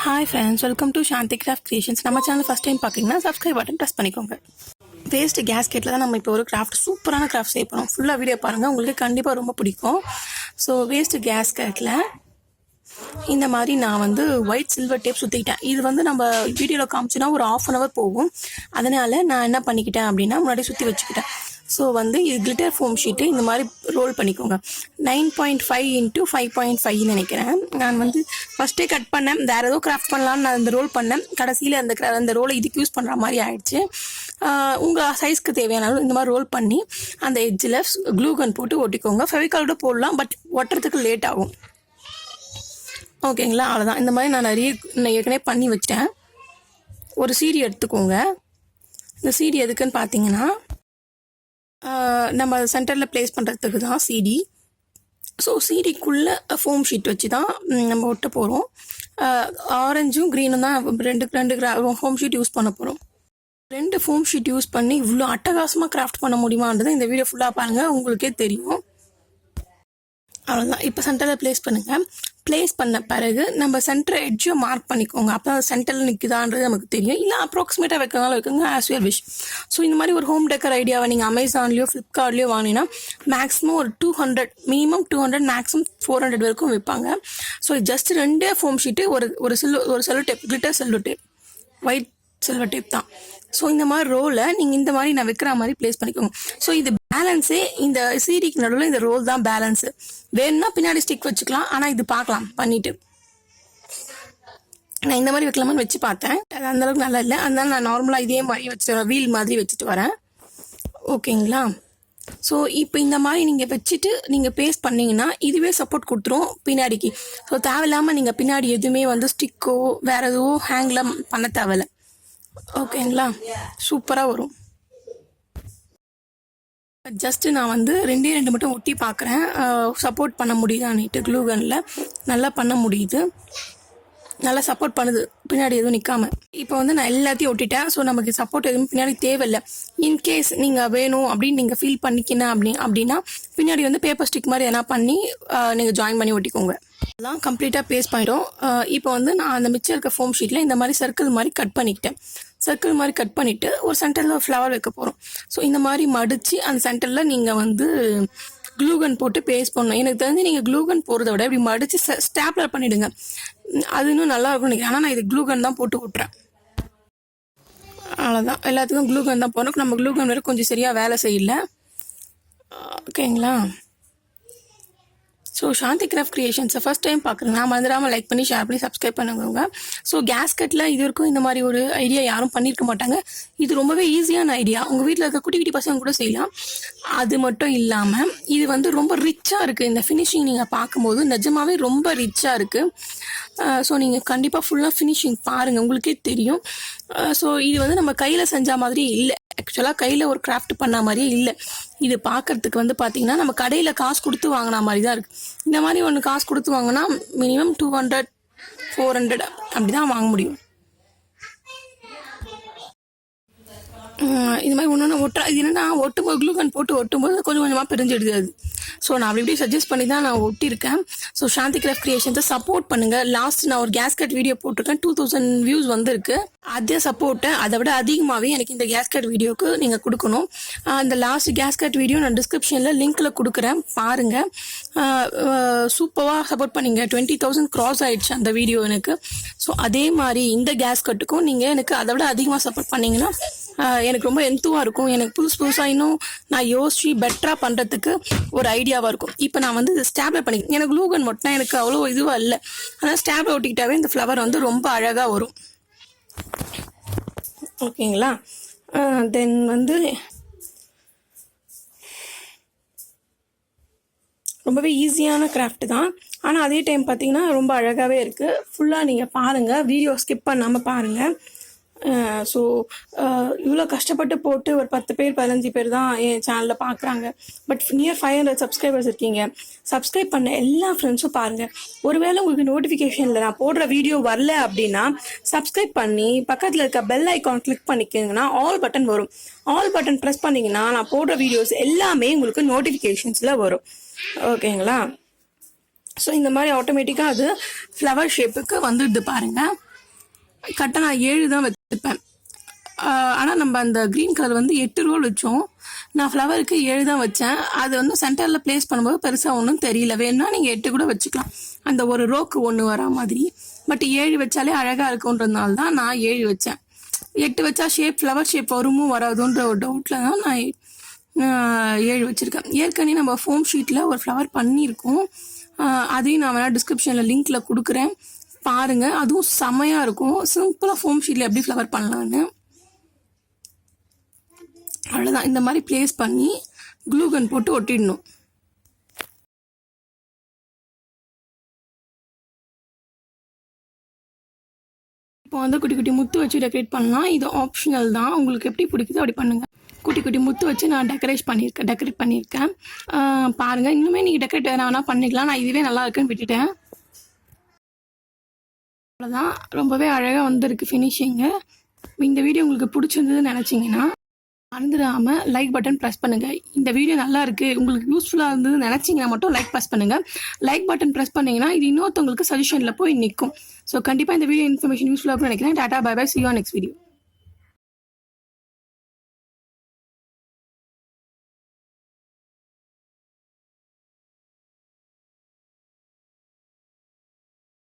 Hi friends welcome to Shanthi craft creations நம்ம channel first time பார்க்குறீங்கன்னா subscribe button press பண்ணிக்கோங்க. Waste கேஸ்கெட்டில் தான் நம்ம இப்போ ஒரு கிராஃப்ட் சூப்பரான கிராஃப்ட் செய்ய போகிறோம் ஃபுல்லாக வீடியோ பாருங்கள் உங்களுக்கு கண்டிப்பாக ரொம்ப பிடிக்கும். ஸோ வேஸ்ட் கேஸ்கெட்டில் இந்த மாதிரி நான் வந்து ஒயிட் சில்வர் டேப் சுற்றிக்கிட்டேன் இது வந்து நம்ம வீடியோவில் காமிச்சோன்னா ஒரு ஆஃப் அன் ஹவர் போகும். அதனால் நான் என்ன பண்ணிக்கிட்டேன் அப்படின்னா முன்னாடி சுற்றி வச்சுக்கிட்டேன். ஸோ வந்து இது கிளிட்டர் ஃபோம் ஷீட்டு இந்த மாதிரி ரோல் பண்ணிக்கோங்க. Nine point five into five point five நினைக்கிறேன். நான் வந்து ஃபஸ்ட்டே கட் பண்ணேன். வேறு ஏதோ கிராஃப்ட் பண்ணலாம்னு நான் அந்த ரோல் பண்ணேன். கடைசியில் அந்த கிரா அந்த ரோலை இதுக்கு யூஸ் பண்ணுற மாதிரி ஆயிடுச்சு. உங்கள் சைஸ்க்கு தேவையான அளவு இந்த மாதிரி ரோல் பண்ணி அந்த எட்ஜில் க்ளூகன் போட்டு ஒட்டிக்கோங்க. ஃபெவிகாலோட போடலாம் பட் ஒட்டுறதுக்கு லேட் ஆகும். ஓகேங்களா? அவ்வளோதான் இந்த மாதிரி நான் நிறைய நான் ஏற்கனவே பண்ணி வச்சிட்டேன். ஒரு சீடி எடுத்துக்கோங்க. இந்த சீடி எதுக்குன்னு பார்த்தீங்கன்னா நம்ம சென்டரில் ப்ளேஸ் பண்ணுறதுக்கு தான் சிடி ஸோ சிடிக்குள்ளே ஃபோம் ஷீட் வச்சு தான் நம்ம ஒட்ட போகிறோம் ஆரஞ்சும் க்ரீனும் தான் ரெண்டு ரெண்டு ஃபோம் ஷீட் யூஸ் பண்ண போகிறோம் ரெண்டு ஃபோம் ஷீட் யூஸ் பண்ணி இவ்வளோ அட்டகாசமாக கிராஃப்ட் பண்ண முடியுமான்றது இந்த வீடியோ ஃபுல்லாக பாருங்கள் உங்களுக்கே தெரியும். அவ்வளோதான் இப்போ சென்டரில் ப்ளேஸ் பண்ணுங்கள் ப்ளேஸ் பண்ண பிறகு நம்ம சென்டர் எட்ஜும் மார்க் பண்ணிக்கோங்க. அப்போ சென்டரில் நிற்குதான்றது நமக்கு தெரியும். இல்லை அப்ராக்சிமேட்டாக வைக்கிறதால வைக்கோங்க ஆஸ் யூர் விஷ் ஸோ இந்த மாதிரி ஒரு ஹோம் டெக்கர் ஐடியாவை நீங்கள் அமேசான்லேயோ ஃப்ளிப்கார்ட்லேயோ வாங்கினா மேக்ஸிமம் ஒரு two hundred minimum two hundred maximum four hundred வரைக்கும் விற்பாங்க ஸோ ஜஸ்ட் ரெண்டே ஃபோம் ஷீட்டு ஒரு ஒரு செல்லு ஒரு cello tape glitter cello tape white silver tape தான். ஸோ இந்த மாதிரி ரோலை நீங்கள் இந்த மாதிரி நான் வைக்கிற மாதிரி ப்ளேஸ் பண்ணிக்கோங்க. ஸோ இது பேலன்ஸே இந்த சீடிக்கு நடுவில் இந்த ரோல் தான் பேலன்ஸு வேணும்னா பின்னாடி ஸ்டிக் வச்சுக்கலாம் ஆனால் இது பார்க்கலாம் பண்ணிவிட்டு நான் இந்த மாதிரி வைக்கலாமான்னு வச்சு பார்த்தேன். அது அந்த அளவுக்கு நல்லா இல்லை. அதனால நான் நார்மலாக இதே மாதிரி வச்சுட்டு வரேன் வீல் மாதிரி வச்சுட்டு வரேன். ஓகேங்களா ஸோ இப்போ இந்த மாதிரி நீங்கள் வச்சுட்டு நீங்கள் பேஸ்ட் பண்ணிங்கன்னா இதுவே சப்போர்ட் கொடுத்துரும் பின்னாடிக்கு. ஸோ தேவையில்லாமல் நீங்கள் பின்னாடி எதுவுமே வந்து ஸ்டிக்கோ வேறு எதுவோ ஹேங்கில் பண்ண தேவையில்ல. ஓகேங்களா? சூப்பராக வரும். ஜஸ்ட்டு நான் வந்து ரெண்டே ரெண்டு மட்டும் ஒட்டி பார்க்குறேன் சப்போர்ட் பண்ண முடியுதான்னுட்டு க்ளூகனில் நல்லா பண்ண முடியுது. நல்லா சப்போர்ட் பண்ணுது. பின்னாடி எதுவும் நிற்காம இப்போ வந்து நான் எல்லாத்தையும் ஒட்டிட்டேன். ஸோ நமக்கு சப்போர்ட் எதுவும் பின்னாடி தேவையில்லை. இன்கேஸ் நீங்கள் வேணும் அப்படின்னு நீங்கள் ஃபீல் பண்ணிக்கினா அப்படி அப்படின்னா பின்னாடி வந்து பேப்பர் ஸ்டிக் மாதிரி எதனா பண்ணி நீங்கள் ஜாயின் பண்ணி ஒட்டிக்கோங்க. எல்லாம் கம்ப்ளீட்டாக பேஸ்ட் பண்ணிடும் இப்போ வந்து நான் அந்த மிச்சம் இருக்க ஃபோம் ஷீட்டில் இந்த மாதிரி சர்க்கிள் மாதிரி கட் பண்ணிக்கிட்டேன். சர்க்கிள் மாதிரி கட் பண்ணிவிட்டு ஒரு சென்டரில் ஒரு ஃப்ளவர் வைக்க போகிறோம் ஸோ இந்த மாதிரி மடித்து அந்த சென்டரில் நீங்கள் வந்து க்ளூகன் போட்டு பேஸ்ட் பண்ணணும். எனக்கு தெரிஞ்சு நீங்கள் க்ளூகன் போகிறத விட இப்படி மடித்து ஸ்டாப்லர் பண்ணிவிடுங்க அது இன்னும் நல்லா இருக்கும் நினைக்கிறேன். ஆனால் நான் இது க்ளூகன் தான் போட்டு விட்றேன் அவ்வளோதான் எல்லாத்துக்கும் க்ளூகன் தான் போகிறோம் நம்ம க்ளூகன் வேறு கொஞ்சம் சரியாக வேலை செய்யல. ஓகேங்களா ஸோ சாந்தி கிராஃப்ட் கிரியேஷன்ஸை ஃபஸ்ட் டைம் பார்க்குறேன் மறந்துடாமல் லைக் பண்ணி ஷேர் பண்ணி சப்ஸ்கிரைப் பண்ணுங்க ஸோ கேஸ் கட்டில் இது வரைக்கும் இந்த மாதிரி ஒரு ஐடியா யாரும் பண்ணியிருக்க மாட்டாங்க. இது ரொம்பவே ஈஸியான ஐடியா உங்கள் வீட்டில் இருக்க குட்டி குட்டி பசங்க கூட செய்யலாம். அது மட்டும் இல்லாமல் இது வந்து ரொம்ப ரிச்சாக இருக்குது இந்த ஃபினிஷிங் நீங்கள் பார்க்கும்போது நிஜமாகவே ரொம்ப ரிச்சாக இருக்குது ஸோ நீங்கள் கண்டிப்பாக ஃபுல்லாக ஃபினிஷிங் பாருங்கள் உங்களுக்கே தெரியும். ஸோ இது வந்து நம்ம கையில் செஞ்ச மாதிரி இல்லை. ஆக்சுவலாக கையில் ஒரு கிராஃப்ட் பண்ண மாதிரியே இல்லை. இது பார்க்கறதுக்கு வந்து பார்த்தீங்கன்னா நம்ம கடையில் காசு கொடுத்து வாங்கின மாதிரி தான் இருக்குது இந்த மாதிரி ஒன்று காசு கொடுத்து வாங்கினா minimum two hundred four hundred அப்படி தான் வாங்க முடியும். இது மாதிரி ஒன்று ஒன்று ஒட்டுற இது என்னன்னா ஒட்டும்போது க்ளூகன் போட்டு ஒட்டும்போது கொஞ்சம் கொஞ்சமாக பிரிஞ்சிடுது அது ஸோ நான் அப்படி இப்படி சஜஸ்ட் பண்ணி தான் நான் ஒட்டியிருக்கேன் ஸோ சாந்தி கிராஃப்ட் கிரியேஷன்ஸை சப்போர்ட் பண்ணுங்கள் லாஸ்ட் நான் ஒரு கேஸ்கட் வீடியோ போட்டிருக்கேன். டூ தௌசண்ட் வியூஸ் வந்திருக்கு. அதே சப்போர்ட்டை அதை விட அதிகமாகவே எனக்கு இந்த கேஸ்கட் வீடியோக்கு நீங்கள் கொடுக்கணும். அந்த இந்த லாஸ்ட் கேஸ்கட் வீடியோ நான் டிஸ்கிரிப்ஷனில் லிங்க்கில் கொடுக்குறேன். பாருங்கள் சூப்பராக சப்போர்ட் பண்ணீங்க. டுவெண்ட்டி தௌசண்ட் க்ராஸ் ஆயிடுச்சு அந்த வீடியோ எனக்கு. ஸோ அதே மாதிரி இந்த கேஸ்கட்டுக்கும் நீங்கள் எனக்கு அதை விட அதிகமாக சப்போர்ட் பண்ணிங்கன்னா எனக்கு ரொம்ப எந்துவாக இருக்கும். எனக்கு புதுசு புதுசாக இன்னும் நான் யோசிச்சு பெட்டராக பண்ணுறதுக்கு ஒரு ஐடியாவாக இருக்கும். இப்போ நான் வந்து ஸ்டாப்லர் பண்ணி எனக்கு லூகன் மட்டும் எனக்கு அவ்வளோ இதுவாக இல்லை. ஆனால் ஸ்டாப்ல ஒட்டிக்கிட்டாவே இந்த ஃப்ளவர் வந்து ரொம்ப அழகாக வரும். ஓகேங்களா? தென் வந்து ரொம்பவே ஈஸியான கிராஃப்ட் தான். ஆனால் அதே டைம் பார்த்தீங்கன்னா ரொம்ப அழகாகவே இருக்குது ஃபுல்லாக நீங்கள் பாருங்கள் வீடியோ ஸ்கிப் பண்ணாமல் பாருங்கள் ஸோ இவ்வளோ கஷ்டப்பட்டு போட்டு ஒரு பத்து பேர் பதினஞ்சு பேர் தான் என் சேனலில் பார்க்குறாங்க but near five hundred subscribers இருக்கீங்க. சப்ஸ்கிரைப் பண்ண எல்லா ஃப்ரெண்ட்ஸும் பாருங்கள் ஒருவேளை உங்களுக்கு நோட்டிஃபிகேஷனில் நான் போடுற வீடியோ வரல அப்படின்னா சப்ஸ்கிரைப் பண்ணி பக்கத்தில் இருக்க பெல் ஐக்கான் கிளிக் பண்ணிக்கிங்கன்னா ஆல் பட்டன் வரும். ஆல் பட்டன் ப்ரெஸ் பண்ணிங்கன்னா நான் போடுற வீடியோஸ் எல்லாமே உங்களுக்கு நோட்டிஃபிகேஷன்ஸில் வரும். ஓகேங்களா ஸோ இந்த மாதிரி ஆட்டோமேட்டிக்காக அது ஃப்ளவர் ஷேப்புக்கு வந்துடுது பாருங்கள் கரெக்டாக நான் ஏழு தான் வச்சுருப்பேன் ஆனால் நம்ம அந்த க்ரீன் கலர் வந்து எட்டு ரோல் வச்சோம். நான் ஃப்ளவருக்கு ஏழு தான் வச்சேன். அது வந்து சென்டரில் ப்ளேஸ் பண்ணும்போது பெருசாக ஒன்றும் தெரியல. வேணும்னா நீங்கள் எட்டு கூட வச்சுக்கலாம். அந்த ஒரு ரோக்கு ஒன்று வரா மாதிரி. பட் ஏழு வச்சாலே அழகாக இருக்குன்றதுனால தான் நான் ஏழு வச்சேன். எட்டு வச்சா ஷேப் ஃப்ளவர் ஷேப் வருமோ வராதுன்ற ஒரு டவுட்டில் தான் நான் ஏழு வச்சுருக்கேன். ஏற்கனவே நம்ம ஃபோம் ஷீட்டில் ஒரு ஃப்ளவர் பண்ணியிருக்கோம். அதையும் நான் வேணால் டிஸ்கிரிப்ஷனில் லிங்க்கில் கொடுக்குறேன். பாருங்கள் அதுவும் செமையாக இருக்கும். சிம்பிளாக ஃபோம் ஷீட்டில் எப்படி ஃப்ளவர் பண்ணலான்னு அவ்வளோதான் இந்த மாதிரி ப்ளேஸ் பண்ணி க்ளூகன் போட்டு ஒட்டிடணும். இப்போ வந்து குட்டி குட்டி முத்து வச்சு டெக்கரேட் பண்ணலாம். இது ஆப்ஷனல் தான். உங்களுக்கு எப்படி பிடிக்குதோ அப்படி பண்ணுங்கள் குட்டி குட்டி முத்து வச்சு நான் டெக்கரேட் பண்ணியிருக்கேன் டெக்கரேட் பண்ணியிருக்கேன் பாருங்கள் பாருங்க. இன்னுமே நீங்கள் டெக்கரேட் வேணா பண்ணிக்கலாம். நான் இதுவே நல்லா இருக்குன்னு விட்டுட்டேன். அவ்வளோதான் ரொம்பவே அழகாக வந்திருக்கு ஃபினிஷிங்கு இந்த வீடியோ உங்களுக்கு பிடிச்சிருந்ததுன்னு நினச்சிங்கன்னா மறந்துடாமல் லைக் பட்டன் ப்ரெஸ் பண்ணுங்கள் இந்த வீடியோ நல்லா இருக்குது உங்களுக்கு யூஸ்ஃபுல்லாக இருந்ததுன்னு நினச்சிங்கன்னா மட்டும் லைக் ப்ரெஸ் பண்ணுங்கள் லைக் பட்டன் ப்ரெஸ் பண்ணிங்கன்னா இது இன்னொருத்தவங்களுக்கு சஜஷனில் போய் நிற்கும் ஸோ கண்டிப்பாக இந்த வீடியோ இன்ஃபர்மேஷன் யூஸ்ஃபுல்லாக நினைக்கிறேன். Tata bye bye see next video